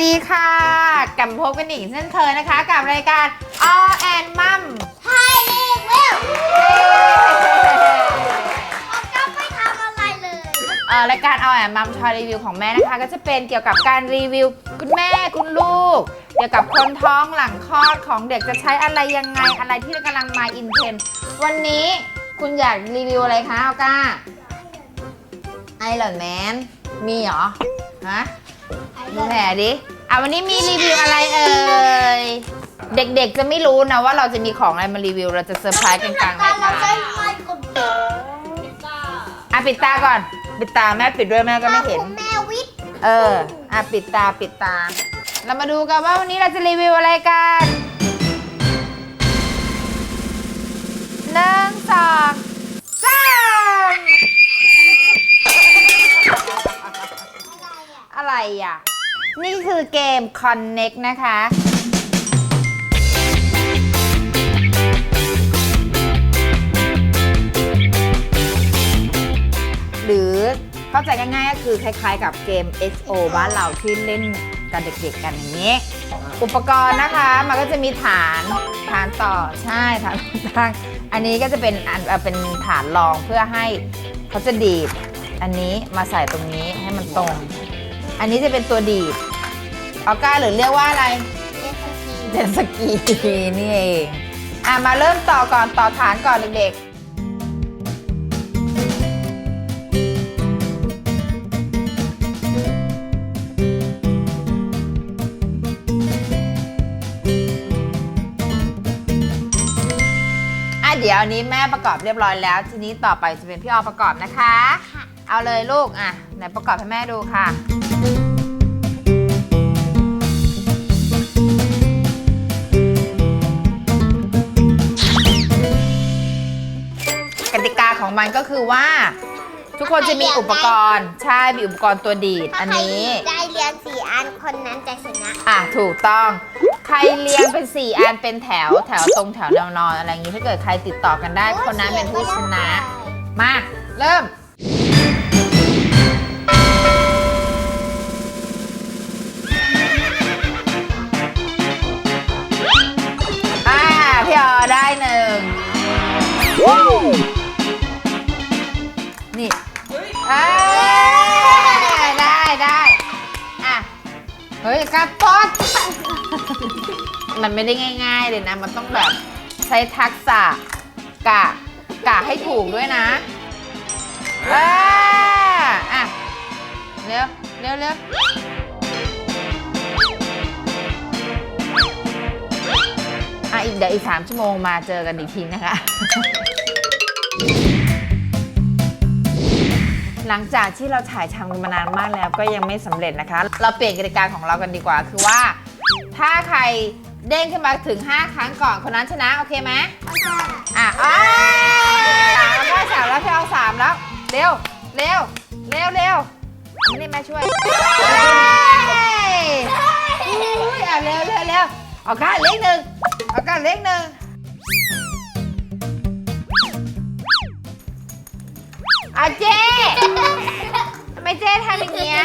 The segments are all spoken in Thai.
บกันอีกเช่นเคยนะคะ กับรายการ All and Mum ไทยเองเร็วเอาก็ไม่ทำอะไรเลย เอ่อรายการ All and Mum ทอยรีวิวของแม่นะคะ ก็จะเป็นเกี่ยวกับการรีวิว คุณแม่คุณลูก เกี่ยวกับคนท้องหลังคลอดของเด็กจะใช้อะไรยังไงอะไรที่กำลังมาอินเทรนด์วันนี้คุณอยากรีวิวอะไรคะออก้าไอรอนแมนมีเหรอฮะ ดูแผลดิอะวันนี้มีรีวิวอะไรเอ่ย เด็กๆจะไม่รู้นะว่าเราจะมีของอะไรมารีวิว เราจะเซอร์ไพรส์กันกลางรายเราการใช้ไม้กดอะปิดตาก่อน ปิดตาแม่ปิดด้วยแม่ก็ไม่เห็นแมววิทย์เออ อะปิดตาปิดตา เรามาดูกันว่าวันนี้เราจะรีวิวอะไรกันหนึ่งสองสามอะไรอะ นี่คือเกม Connect นะคะ หรือเข้าใจง่ายๆก็คือคล้ายๆกับเกม XO บ้านเราที่เล่นกับเด็กๆกันอย่างนี้ อุปกรณ์นะคะ มันก็จะมีฐานฐานต่อใช่ฐานตั้งอันนี้ก็จะเป็นอันเป็นฐานรองเพื่อให้เขาจะดีดอันนี้มาใส่ตรงนี้ให้มันตรง อันนี้จะเป็นตัวดีดออก้าหรือเรียกว่าอะไรเจตสกีนี่เองอะมาเริ่มต่อก่อนต่อฐานก่อนเด็กๆอะเดี๋ยวอันนี้แม่ประกอบเรียบร้อยแล้ว ทีนี้ต่อไปจะเป็นพี่ออประกอบนะคะ เอาเลยลูกอะไหนประกอบให้แม่ดูค่ะ มันก็คือว่า ทุกคนจะมีอุปกรณ์ ใช่ มีอุปกรณ์ตัวดีดถ้าอันใครนี้ได้เรียนสี่อันคนนั้นจะชนะ อะ ถูกต้อง ใครเรียงเป็น4อันเป็นแถวแถวตรงแถวแนวนอนอะไรอย่างนี้ ถ้าเกิดใครติดต่อกันได้ คนนั้นเป็นผู้ชนะ มา เริ่มอ่าพี่ออได้หนึ่งนี่ เฮ้ยกระป๊อดมันไม่ได้ง่าย ๆ เลยนะ มันต้องแบบใช้ทักษะกะกะให้ถูกด้วยนะอ่าอะเร็วเร็วเร็วอะอีกเดี๋ยวอีกสามชั่วโมงมาเจอกันอีกทีนะคะ หลังจากที่เราถ่ายทำกันมานานมากแล้วก็ยังไม่สำเร็จนะคะ เราเปลี่ยนกติกาของเรากันดีกว่า คือว่า ถ้าใครเด้งขึ้นมาถึง 5 ครั้งก่อนคนนั้นชนะ โอเคไหมอะอ้าวสามแล้วสามแล้วพี่เอาสามแล้ว เร็ว เร็ว เร็วเร็วไม่ได้แม่ช่วยเฮ้ยอุ้ยอะเร็วเร็วเร็วเอาก้าเลขหนึ่งเอาก้าเลขหนึ่ง อาเจ๊ทำไมเจ๊ทำอย่างเงี้ย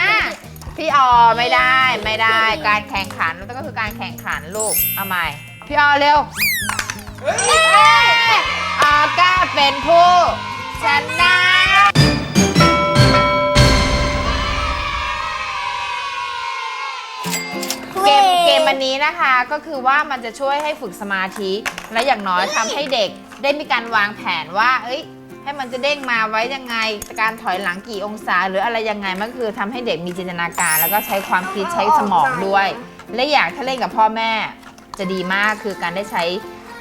พี่ออไม่ได้ไม่ได้ การแข่งขันก็คือการแข่งขันลูก เอาใหม่ พี่ออเร็วออก้าเป็นผู้ชนะ เกมเกมอันนี้นะคะก็คือว่ามันจะช่วยให้ฝึกสมาธิ และอย่างน้อยทำให้เด็กได้มีการวางแผนว่า เอ้ย ให้มันจะเด้งมาไว้ยังไง การถอยหลังกี่องศา หรืออะไรยังไงมันก็คือทำให้เด็กมีจินตนาการ แล้วก็ใช้ความคิดใช้สมองด้วย และอย่างถ้าเล่นกับพ่อแม่จะดีมากคือการได้ใช้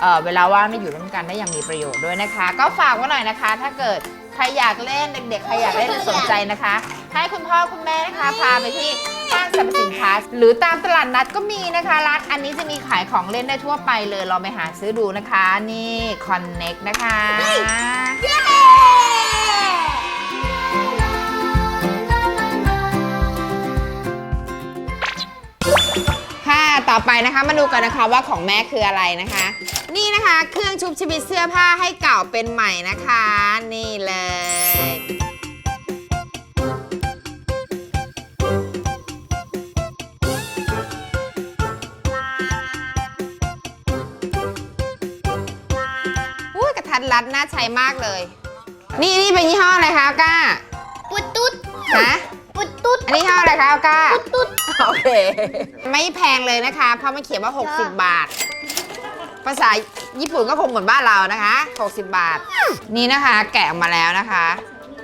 เอ่อเวลาว่างได้อยู่ร่วมกันได้อย่างมีประโยชน์ด้วยนะคะ ก็ฝากไว้หน่อยนะคะ ถ้าเกิดใครอยากเล่นเด็กๆใครอยากเล่นสนใจนะคะ ให้คุณพ่อคุณแม่นะคะพาไปที่ ห้างสรรพสินค้า หรือตามตลาดนัดก็มีนะคะร้านอันนี้จะมีขายของเล่นได้ทั่วไปเลยลองไปหาซื้อดูนะคะ นี่ Connect นะคะ เย้ค่ะต่อไปนะคะมาดูกันนะคะว่าของแม่คืออะไรนะคะ นี่นะคะ เครื่องชุบชีวิตเสื้อผ้าให้เก่าเป็นใหม่นะคะ นี่เลย รัดน่าใช้มากเลย นี่นี่เป็นยี่ห้ออะไรคะก้าปุดตุ๊ดฮะปุดตุ๊ดอันนี้ยี่ห้ออะไรคะก้าปุดตุ๊ดโอเค ไม่แพงเลยนะคะ เพราะมันเขียนว่า 60 บาท ภาษาญี่ปุ่นก็คงเหมือนบ้านเรานะคะ 60 บาท นี่นะคะแกะออกมาแล้วนะคะ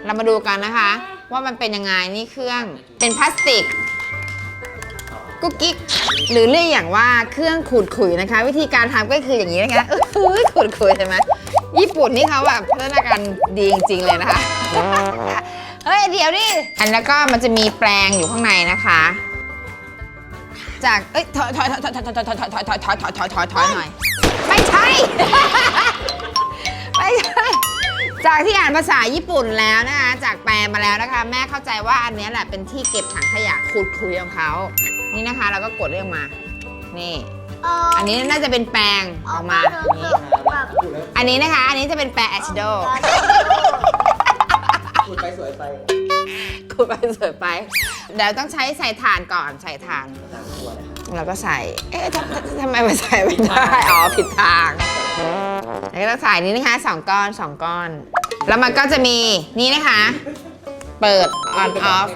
เรามาดูกันนะคะ ว่ามันเป็นยังไงนี่เครื่องเป็นพลาสติกกุ๊กกิ๊กหรือเรียกอย่างว่าเครื่องขูดขุยนะคะ วิธีการทำก็คืออย่างนี้นะคะเออขูดขุยใช่ไหม ญี่ปุ่นนี่เขาแบบพัฒนาการดีจริง ๆ เลยนะคะ เฮ้ย เดี๋ยวดิ อันแล้วก็มันจะมีแปลงอยู่ข้างในนะคะ จาก เอ้ย ถอยถอยถอยถอยถอยถอยถอยถอยถอยถอยถอยถอยถอยถอยหน่อย ไม่ใช่ ไม่ใช่ จากที่อ่านภาษาญี่ปุ่นแล้วนะคะ จากแปลมาแล้วนะคะ แม่เข้าใจว่าอันเนี้ยแหละเป็นที่เก็บถังขยะขูดคุยของเขา นี่นะคะเราก็กดเรื่องมา นี่ อันนี้น่าจะเป็นแปรงออกมาอย่างนี้อันนี้นะคะ อันนี้จะเป็นแปรงแอชโดพูดไปสวยไปขูดไปสวยไปเดี๋ยวต้องใช้ใส่ถ่านก่อนใส่ถ่านสามตัวเลยแล้วก็ใส่ เอ๊ะทำทำไมมันใส่ไม่ได้ อ๋อผิดทางแล้วก็ต้องใส่นี่นะคะสองก้อนสองก้อน แล้วมันก็จะมีนี่นะคะ เปิด on off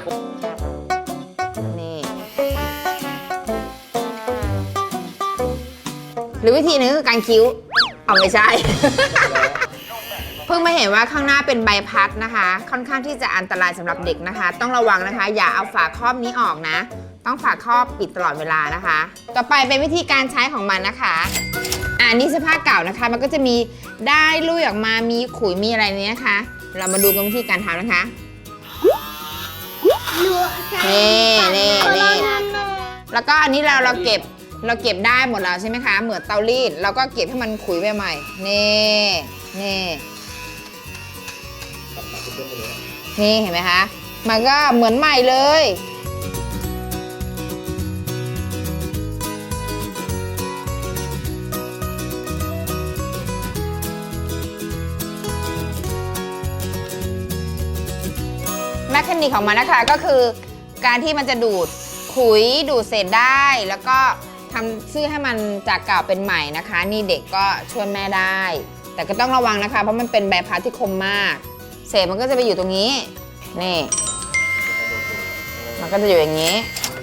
หรือวิธีหนึงคือการคิ้วเอาไม่ใช่ เพิ่งมาเห็นว่าข้างหน้าเป็นใบพัดนะคะ ค่อนข้างที่จะอันตรายสำหรับเด็กนะคะ ต้องระวังนะคะ อย่าเอาฝาครอบนี้ออกนะ ต้องฝาครอบปิดตลอดเวลานะคะ ต่อไปเป็นวิธีการใช้ของมันนะคะอ่านี่เสภาพเก่านะคะ มันก็จะมีได้ลุยออกมามีขุยมีอะไรเนี้ยนะคะ เรามาดูกันวิธีการทำนะคะ นี่นี่นี่แล้วก็อันนี้เราเราเก็บ เราเก็บได้หมดแล้วใช่ไหมคะ เหมือนเตารีดเราก็เก็บให้มันขุยใหม่นี่นี่นี่เห็นไหมคะมันก็เหมือนใหม่เลยแมคานิกของมันนะคะก็คือการที่มันจะดูดขุยดูดเศษได้แล้วก็ ทำซื้อให้มันจากเก่าเป็นใหม่นะคะ นี่เด็กก็ช่วยแม่ได้ แต่ก็ต้องระวังนะคะ เพราะมันเป็นใบพัดที่คมมาก เศษมันก็จะไปอยู่ตรงนี้ นี่ มันก็จะอยู่อย่างนี้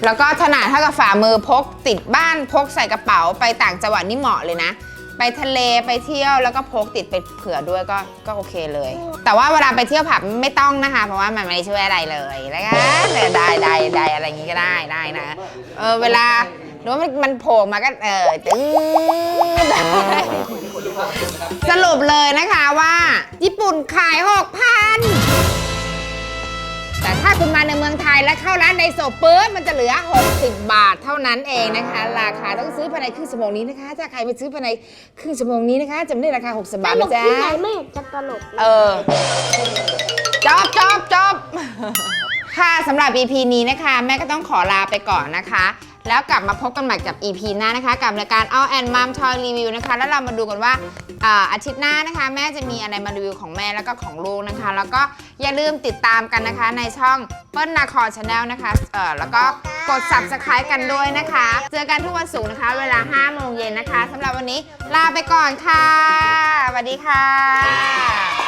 แล้วก็ขนาดเท่ากับฝ่ามือพกติดบ้านพกใส่กระเป๋าไปต่างจังหวัดนี่เหมาะเลยนะ ไปทะเลไปเที่ยวแล้วก็พกติดไปเผื่อด้วยก็ก็โอเคเลย แต่ว่าเวลาไปเที่ยวผับไม่ต้องนะคะ เพราะว่ามันไม่ได้ช่วยอะไรเลยนะคะได้ได้ได้อะไรอย่างงี้ก็ได้ได้นะ เออเวลา หรือว่ามันมันโผล่มาก็เออตื้อสรุปเลยนะคะว่า ญี่ปุ่นขายหกพันแต่ถ้าคุณมาในเมืองไทยและเข้าร้านไดโซปุ๊บมันจะเหลือ 60 บาทเท่านั้นเองนะคะ ราคาต้องซื้อภายในครึ่งชั่วโมงนี้นะคะ ถ้าใครไปซื้อภายในครึ่งชั่วโมงนี้นะคะจะไม่ได้ราคา 60 บาทนะจ๊ะที่ไหนไม่เห็นจะตลกเลยเออจบจบจบค่ะสำหรับ EP นี้นะคะ แม่ก็ต้องขอลาไปก่อนนะคะ แล้วกลับมาพบกันใหม่กับ EP หน้านะคะ กับรายการ All and Mom Toy Review นะคะ แล้วเรามาดูกันว่าอาอาทิตย์หน้านะคะ แม่จะมีอะไรมารีวิวของแม่แล้วก็ของลูกนะคะ แล้วก็อย่าลืมติดตามกันนะคะในช่องเปิ้ลนาคอชาแนลนะคะเออแล้วก็กด subscribe กันด้วยนะคะ เจอกันทุกวันศุกร์นะคะ เวลา 5 โมงเย็นนะคะสำหรับวันนี้ลาไปก่อนค่ะสวัสดีค่ะ